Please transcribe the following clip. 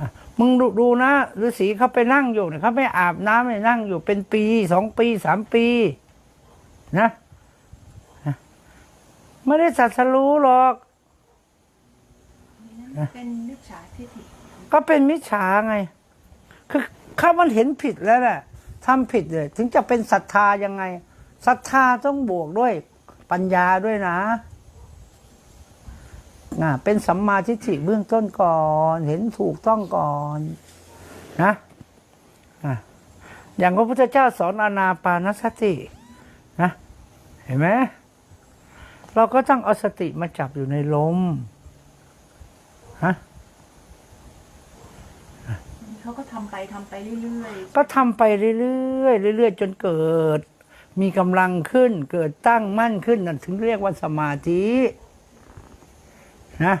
อะมึงดูดูนะฤาษีเขาไปนั่งอยู่เนี่ยเขาไม่อาบน้ำไม่นั่งอยู่เป็นปีสองปีสามปี นะนะไม่ได้สัตสรู้หรอกเป็นมิจฉาทิฏฐิก็เป็นมิจฉาไง คือถ้ามันเห็นผิดแล้วแหละทำผิดเลย ถึงจะเป็นศรัทธายังไงศรัทธาต้องบวกด้วยปัญญาด้วยนะ น่ะเป็นสัมมาทิฏฐิเบื้องต้นก่อน เห็นถูกต้องก่อนนะอะอย่างพระพุทธเจ้าสอนอานาปานสตินะเห็นไหมเราก็ต้องเอาสติมาจับอยู่ในลมฮะเขาก็ทำไปทำไปเรื่อยก็ทำไปเรื่อยๆเรื่อยๆจนเกิด มีกำลังขึ้น เกิดตั้งมั่นขึ้นนั่นถึงเรียกว่าสมาธิ นะ